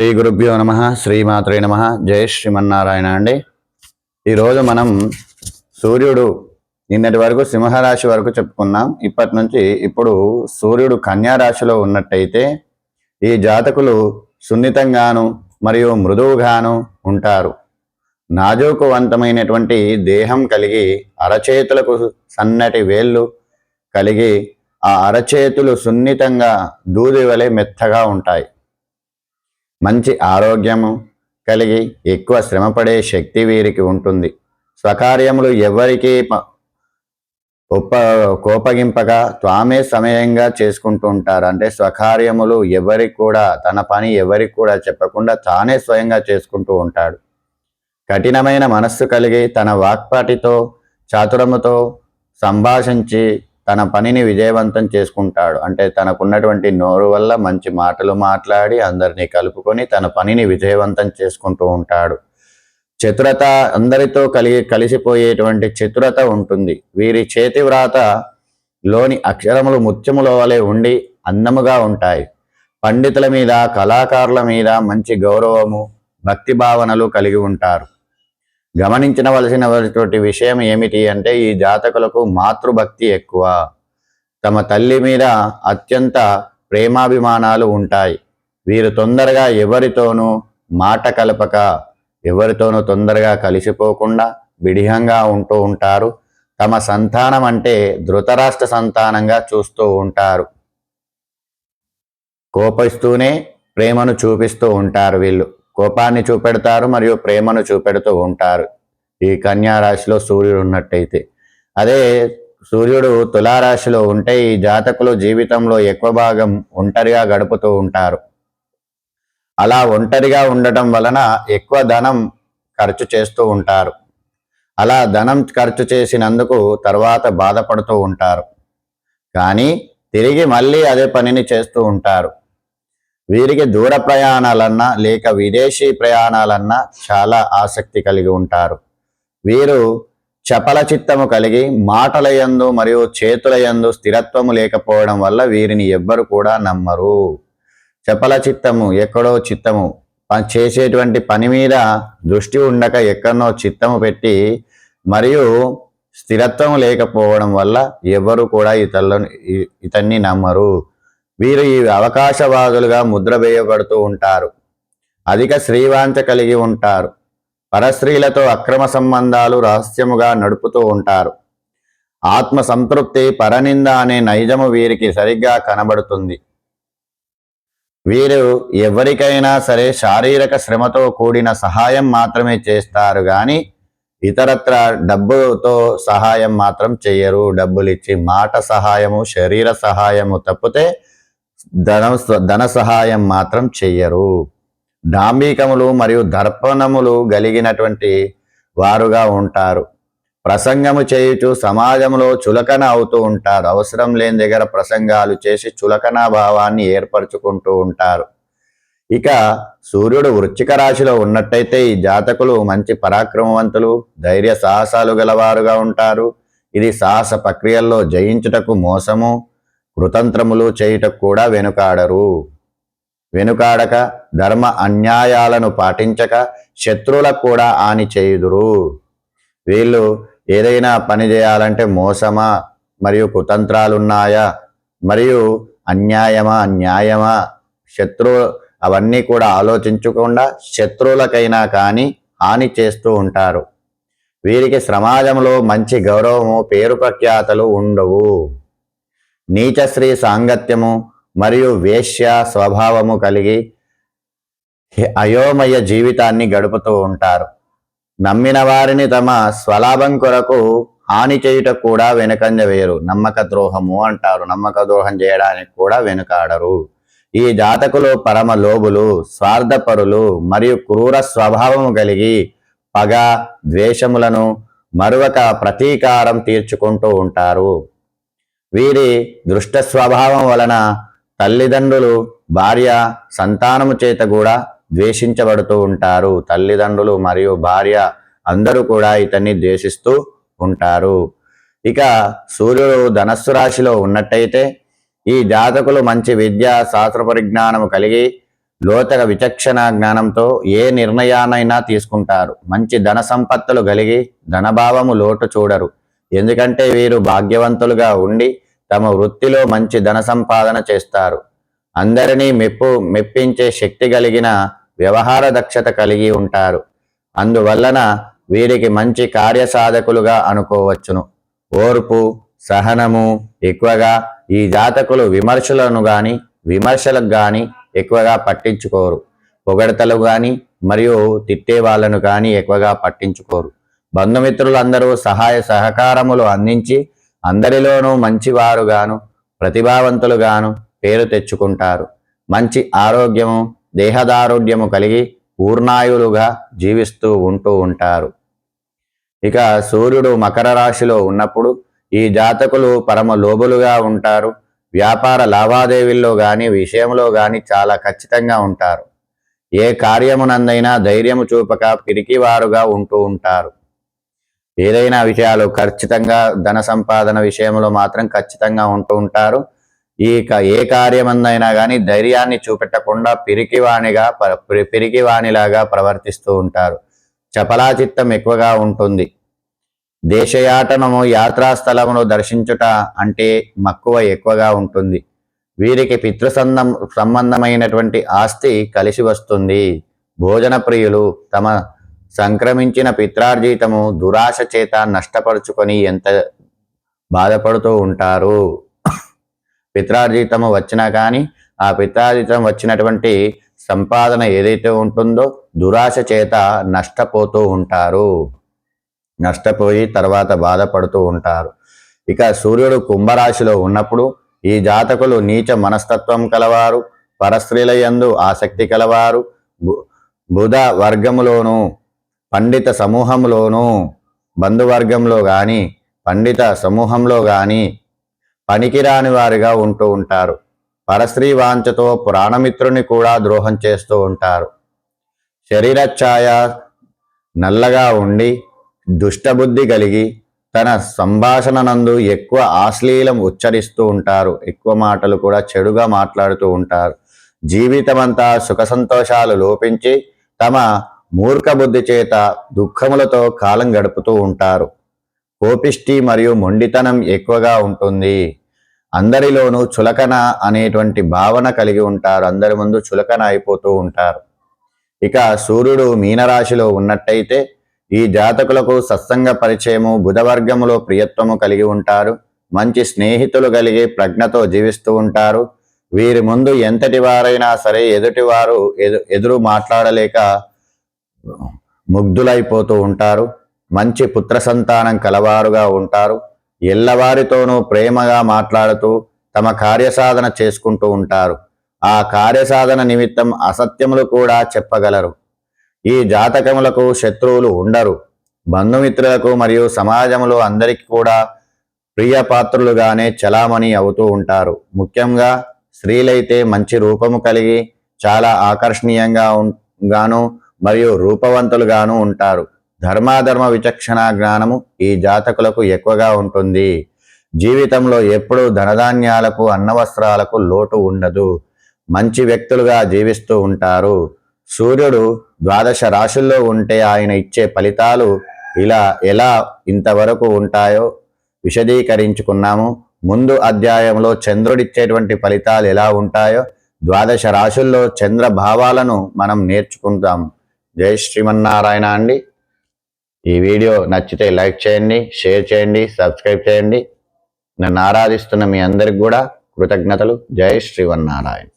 శ్రీ గురుభ్యో నమ శ్రీమాత్రే నమ జయ శ్రీమన్నారాయణ అండి. ఈరోజు మనం సూర్యుడు నిన్నటి వరకు సింహరాశి వరకు చెప్పుకున్నాం. ఇప్పటి నుంచి ఇప్పుడు సూర్యుడు కన్యారాశిలో ఉన్నట్టయితే ఈ జాతకులు సున్నితంగాను మరియు మృదువుగాను ఉంటారు. నాజూకువంతమైనటువంటి దేహం కలిగి అరచేతులకు సన్నటి వేళ్ళు కలిగి ఆ అరచేతులు సున్నితంగా దూది వలె మెత్తగా ఉంటాయి. మంచి ఆరోగ్యము కలిగి ఎక్కువ శ్రమపడే శక్తి వీరికి ఉంటుంది. స్వకార్యములు ఎవరికీ ప- ఒప్ప కోపగింపగా తామే సమయంగా చేసుకుంటూ ఉంటారు. అంటే స్వకార్యములు ఎవరికి కూడా తన పని ఎవరికి కూడా చెప్పకుండా తానే స్వయంగా చేసుకుంటూ ఉంటాడు. కఠినమైన మనస్సు కలిగి తన వాక్పాటితో చాతురముతో సంభాషించి తన పనిని విజయవంతం చేసుకుంటాడు. అంటే తనకున్నటువంటి నోరు వల్ల మంచి మాటలు మాట్లాడి అందరినీ కలుపుకొని తన పనిని విజయవంతం చేసుకుంటూ ఉంటాడు. చతురత అందరితో కలిగి కలిసిపోయేటువంటి చతురత ఉంటుంది. వీరి చేతి వ్రాత లోని అక్షరములు ముత్యముల వలె ఉండి అందముగా ఉంటాయి. పండితుల మీద కళాకారుల మీద మంచి గౌరవము భక్తి భావనలు కలిగి ఉంటారు. గమనించవలసినటువంటి విషయం ఏమిటి అంటే ఈ జాతకులకు మాతృభక్తి ఎక్కువ. తమ తల్లి మీద అత్యంత ప్రేమాభిమానాలు ఉంటాయి. వీరు తొందరగా ఎవరితోనూ మాట కలపక ఎవరితోనూ తొందరగా కలిసిపోకుండా విడిహంగా ఉంటూ ఉంటారు. తమ సంతానం అంటే ధృతరాష్ట్ర సంతానంగా చూస్తూ ఉంటారు. కోపిస్తూనే ప్రేమను చూపిస్తూ ఉంటారు వీళ్ళు. కోపాన్ని చూపెడతారు మరియు ప్రేమను చూపెడుతూ ఉంటారు. ఈ కన్యా రాశిలో సూర్యుడు ఉన్నట్టయితే. అదే సూర్యుడు తులారాశిలో ఉంటే ఈ జాతకులు జీవితంలో ఎక్కువ భాగం ఒంటరిగా గడుపుతూ ఉంటారు. అలా ఒంటరిగా ఉండటం వలన ఎక్కువ ధనం ఖర్చు చేస్తూ ఉంటారు. అలా ధనం ఖర్చు చేసినందుకు తర్వాత బాధపడుతూ ఉంటారు. కానీ తిరిగి మళ్ళీ అదే పనిని చేస్తూ ఉంటారు. వీరికి దూర ప్రయాణాలన్నా లేక విదేశీ ప్రయాణాలన్నా చాలా ఆసక్తి కలిగి ఉంటారు. వీరు చపల చిత్తము కలిగి మాటల యందు మరియు చేతుల యందు స్థిరత్వము లేకపోవడం వల్ల వీరిని ఎవ్వరు కూడా నమ్మరు. చపల చిత్తము ఎక్కడో చిత్తము చేసేటువంటి పని మీద దృష్టి ఉండక ఎక్కడనో చిత్తము పెట్టి మరియు స్థిరత్వం లేకపోవడం వల్ల ఎవరు కూడా ఇతరులను ఇతన్ని నమ్మరు. వీరు ఈ అవకాశవాదులుగా ముద్ర వేయబడుతూ ఉంటారు. అధిక శ్రీవాంచ కలిగి ఉంటారు. పరస్త్రీలతో అక్రమ సంబంధాలు రహస్యముగా నడుపుతూ ఉంటారు. ఆత్మ సంతృప్తి పరనింద అనే నైజము వీరికి సరిగ్గా కనబడుతుంది. వీరు ఎవరికైనా సరే శారీరక శ్రమతో కూడిన సహాయం మాత్రమే చేస్తారు కానీ ఇతరత్ర డబ్బుతో సహాయం మాత్రం చెయ్యరు. డబ్బులిచ్చి మాట సహాయము శరీర సహాయము తప్పితే ధన ధన సహాయం మాత్రం చెయ్యరు. డాంబికములు మరియు దర్పణములు కలిగినటువంటి వారుగా ఉంటారు. ప్రసంగము చేయుచు సమాజంలో చులకన అవుతూ ఉంటారు. అవసరం లేని దగ్గర ప్రసంగాలు చేసి చులకన భావాన్ని ఏర్పరచుకుంటూ ఉంటారు. ఇక సూర్యుడు వృశ్చిక రాశిలో ఉన్నట్టయితే ఈ జాతకులు మంచి పరాక్రమవంతులు ధైర్య సాహసాలు గలవారుగా ఉంటారు. ఇది సాహస ప్రక్రియల్లో జయించుటకు మోసము కృతంత్రములు చేయుటకు కూడా వెనుకాడరు. వెనుకాడక ధర్మ అన్యాయాలను పాటించక శత్రువులకు కూడా హాని చేయుదురు. వీళ్ళు ఏదైనా పని చేయాలంటే మోసమా? మరియు కుతంత్రాలు ఉన్నాయా మరియు అన్యాయమా? న్యాయమా శత్రు అవన్నీ కూడా ఆలోచించకుండా శత్రువులకైనా కానీ హాని చేస్తూ ఉంటారు. వీరికి సమాజంలో మంచి గౌరవము పేరు ప్రఖ్యాతలు ఉండవు. నీచశ్రీ సాంగత్యము మరియు వేశ్య స్వభావము కలిగి అయోమయ జీవితాన్ని గడుపుతూ ఉంటారు. నమ్మిన వారిని తమ స్వలాభం కొరకు హాని చేయుట కూడా వెనుకంజ వేరు. నమ్మక ద్రోహము అంటారు. నమ్మక ద్రోహం చేయడానికి కూడా వెనుకాడరు. ఈ జాతకులు పరమ లోబులు స్వార్థపరులు మరియు క్రూర స్వభావము కలిగి పగ ద్వేషములను మరొక ప్రతీకారం తీర్చుకుంటూ ఉంటారు. వీరి దృష్ట స్వభావం వలన తల్లిదండ్రులు భార్య సంతానము చేత కూడా ద్వేషించబడుతూ ఉంటారు. తల్లిదండ్రులు మరియు భార్య అందరూ కూడా ఇతన్ని ద్వేషిస్తూ ఉంటారు. ఇక సూర్యుడు ధనస్సు రాశిలో ఉన్నట్టయితే ఈ జాతకులు మంచి విద్య శాస్త్ర పరిజ్ఞానము కలిగి లోతక విచక్షణ జ్ఞానంతో ఏ నిర్ణయానైనా తీసుకుంటారు. మంచి ధన సంపత్తులు కలిగి ధనభావము లోటు చూడరు. ఎందుకంటే వీరు భాగ్యవంతులుగా ఉండి తమ వృత్తిలో మంచి ధన సంపాదన చేస్తారు. అందరినీ మెప్పు మెప్పించే శక్తి కలిగిన వ్యవహార దక్షత కలిగి ఉంటారు. అందువలన వీరికి మంచి కార్యసాధకులుగా అనుకోవచ్చును. ఓర్పు సహనము ఎక్కువగా ఈ జాతకులు విమర్శలను గాని విమర్శలకు గాని ఎక్కువగా పట్టించుకోరు. పొగడతలు గాని మరియు తిట్టే వాళ్ళను కానీ ఎక్కువగా పట్టించుకోరు. బంధుమిత్రులందరూ సహాయ సహకారములు అందించి అందరిలోనూ మంచివారుగాను ప్రతిభావంతులుగాను పేరు తెచ్చుకుంటారు. మంచి ఆరోగ్యము దేహదారోగ్యము కలిగి పూర్ణాయులుగా జీవిస్తూ ఉంటూ ఉంటారు. ఇక సూర్యుడు మకర రాశిలో ఉన్నప్పుడు ఈ జాతకులు పరమ లోబులుగా ఉంటారు. వ్యాపార లావాదేవీల్లో గాని విషయంలో గాని చాలా ఖచ్చితంగా ఉంటారు. ఏ కార్యమునందైనా ధైర్యము చూపక పిరికివారుగా ఉంటూ ఉంటారు. ఏదైనా విషయాలు ఖచ్చితంగా ధన సంపాదన విషయంలో మాత్రం ఖచ్చితంగా ఉంటూ ఉంటారు. ఈ ఏ కార్యమందైనా కానీ ధైర్యాన్ని చూపెట్టకుండా పిరికివాణిగా పిరికివాణిలాగా ప్రవర్తిస్తూ ఉంటారు. చపలాచిత్తం ఎక్కువగా ఉంటుంది. దేశయాటనము యాత్రాస్థలమును దర్శించుట అంటే మక్కువ ఎక్కువగా ఉంటుంది. వీరికి పితృసంధం సంబంధమైనటువంటి ఆస్తి కలిసి వస్తుంది. భోజన ప్రియులు తమ సంక్రమించిన పిత్రార్జితము దురాశ చేత నష్టపరుచుకొని ఎంత బాధపడుతూ ఉంటారు? పిత్రార్జితము వచ్చినా కానీ ఆ పిత్రార్జితం వచ్చినటువంటి సంపాదన ఏదైతే ఉంటుందో దురాశ చేత నష్టపోతూ ఉంటారు. నష్టపోయి తర్వాత బాధపడుతూ ఉంటారు. ఇక సూర్యుడు కుంభరాశిలో ఉన్నప్పుడు ఈ జాతకులు నీచ మనస్తత్వం కలవారు పరస్త్రీల యందు ఆసక్తి కలవారు బుధ వర్గములోను పండిత సమూహంలోనూ బంధువర్గంలో కానీ పండిత సమూహంలో కానీ పనికిరాని వారిగా ఉంటూ ఉంటారు. పరస్త్రీ వాంఛతో ప్రాణమిత్రుని కూడా ద్రోహం చేస్తూ ఉంటారు. శరీరఛాయ నల్లగా ఉండి దుష్టబుద్ధి కలిగి తన సంభాషణ నందు ఎక్కువ ఆశ్లీలం ఉచ్చరిస్తూ ఉంటారు. ఎక్కువ మాటలు కూడా చెడుగా మాట్లాడుతూ ఉంటారు. జీవితమంతా సుఖ సంతోషాలు లోపించి తమ మూర్ఖ బుద్ధి చేత దుఃఖములతో కాలం గడుపుతూ ఉంటారు. కోపిష్టి మరియు మొండితనం ఎక్కువగా ఉంటుంది. అందరిలోనూ చులకన అనేటువంటి భావన కలిగి ఉంటారు. అందరి ముందు చులకన అయిపోతూ ఉంటారు. ఇక సూర్యుడు మీనరాశిలో ఉన్నట్టయితే ఈ జాతకులకు సత్సంగ పరిచయము బుధవర్గములో ప్రియత్వము కలిగి ఉంటారు. మంచి స్నేహితులు కలిగి ప్రజ్ఞతో జీవిస్తూ ఉంటారు. వీరి ముందు ఎంతటి వారైనా సరే ఎదుటివారు ఎదు ఎదురు మాట్లాడలేక ముగ్ధులైపోతూ ఉంటారు. మంచి పుత్ర సంతానం కలవారుగా ఉంటారు. ఎల్లవారితోనూ ప్రేమగా మాట్లాడుతూ తమ కార్యసాధన చేసుకుంటూ ఉంటారు. ఆ కార్యసాధన నిమిత్తం అసత్యములు కూడా చెప్పగలరు. ఈ జాతకములకు శత్రువులు ఉండరు. బంధుమిత్రులకు మరియు సమాజంలో అందరికీ కూడా ప్రియపాత్రులుగానే చలామణి అవుతూ ఉంటారు. ముఖ్యంగా స్త్రీలైతే మంచి రూపము కలిగి చాలా ఆకర్షణీయంగా గాను మరియు రూపవంతులుగాను ఉంటారు. ధర్మాధర్మ విచక్షణ జ్ఞానము ఈ జాతకులకు ఎక్కువగా ఉంటుంది. జీవితంలో ఎప్పుడూ ధనధాన్యాలకు అన్నవస్త్రాలకు లోటు ఉండదు. మంచి వ్యక్తులుగా జీవిస్తూ ఉంటారు. సూర్యుడు ద్వాదశ రాశుల్లో ఉంటే ఆయన ఇచ్చే ఫలితాలు ఇలా ఎలా ఇంతవరకు ఉంటాయో విశదీకరించుకున్నాము. ముందు అధ్యాయంలో చంద్రుడిచ్చేటువంటి ఫలితాలు ఎలా ఉంటాయో ద్వాదశ రాశుల్లో చంద్ర భావాలను మనం నేర్చుకుంటాము జై శ్రీమన్నారాయణ అండి. ఈ వీడియో నచ్చితే లైక్ చేయండి షేర్ చేయండి సబ్స్క్రైబ్ చేయండి. నన్ను ఆరాధిస్తున్న మీ అందరికి కూడా కృతజ్ఞతలు. జై శ్రీవన్నారాయణ